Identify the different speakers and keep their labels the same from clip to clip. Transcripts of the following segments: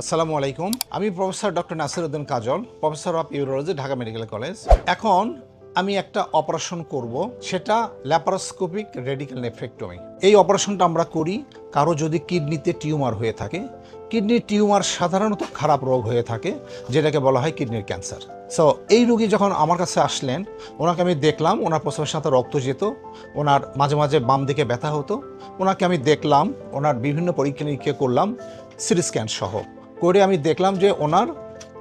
Speaker 1: আসসালামু আলাইকুম। আমি professor doctor Nasiruddin Kajal, professor of urology, Dhaka medical college. এখন আমি একটা অপারেশন করব, সেটা ল্যাপারোস্কোপিক রেডিক্যাল নেফ্রেক্টমি। এই অপারেশনটা আমরা করি কারও যদি কিডনিতে টিউমার হয়ে থাকে। কিডনির টিউমার সাধারণত খারাপ রোগ হয়ে থাকে, যেটাকে বলা হয় কিডনির ক্যান্সার। সো এই রোগী যখন আমার কাছে আসলেন, ওনাকে আমি দেখলাম, ওনার প্রসবের সাথে রক্ত যেত, ওনার মাঝে মাঝে বাম দিকে ব্যথা হতো। ওনাকে আমি দেখলাম, ওনার বিভিন্ন পরীক্ষা নিরীক্ষা করলাম, সিটি স্ক্যান সহ। করে আমি দেখলাম যে ওনার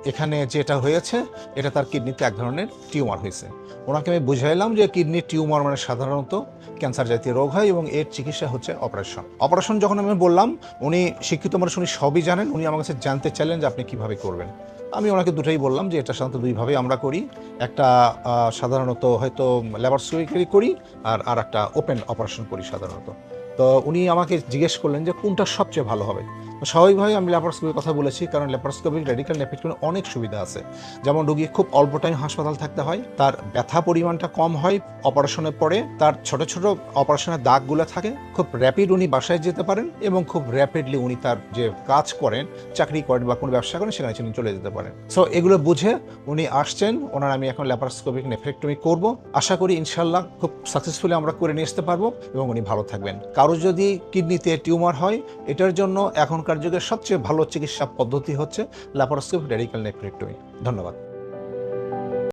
Speaker 1: এখানে যেটা হয়েছে, এটা তার কিডনিতে এক ধরনের টিউমার হয়েছে। ওনাকে আমি বুঝাইলাম যে কিডনির টিউমার মানে সাধারণত ক্যান্সার জাতীয় রোগ হয় এবং এর চিকিৎসা হচ্ছে অপারেশন। অপারেশন যখন আমি বললাম, উনি শিক্ষিত মানুষ, উনি সবই জানেন, উনি আমার কাছে জানতে চাইলেন যে আপনি কীভাবে করবেন। আমি ওনাকে দুটোই বললাম যে এটা সাধারণত দুইভাবে আমরা করি। একটা সাধারণত হয়তো ল্যাবরেটরি করি আর আর একটা ওপেন অপারেশন করি সাধারণত। তো উনি আমাকে জিজ্ঞেস করলেন যে কোনটা সবচেয়ে ভালো হবে। স্বাভাবিকভাবে আমি ল্যাপারোস্কোপির কথা বলেছি, কারণ ল্যাপারোস্কোপিক রেডিক্যাল নেফ্রেক্টমির অনেক সুবিধা আছে। যেমন রোগী খুব অল্প টাইম হাসপাতাল থাকতে হয়, তার ব্যথা পরিমাণটা কম হয় অপারেশনের পরে তার ছোট ছোট অপারেশনের দাগগুলো থাকে, খুব র্যাপিড উনি বাসায় যেতে পারেন এবং খুব র্যাপিডলি উনি তার যে কাজ করেন, চাকরি করেন বা কোনো ব্যবসা করেন, সেখানে তিনি চলে যেতে পারেন। সো এগুলো বুঝে উনি আসছেন, ওনার আমি এখন ল্যাপারোস্কোপিক নেফ্রেক্টমি করব। আশা করি ইনশাল্লাহ খুব সাকসেসফুলি আমরা করে নিয়ে আসতে পারব এবং উনি ভালো থাকবেন। কারও যদি কিডনিতে টিউমার হয়, এটার জন্য এখনকার যুগের সবচেয়ে ভালো চিকিৎসা পদ্ধতি হচ্ছে ল্যাপারোস্কোপিক রেডিক্যাল নেফ্রেক্টমি ধন্যবাদ।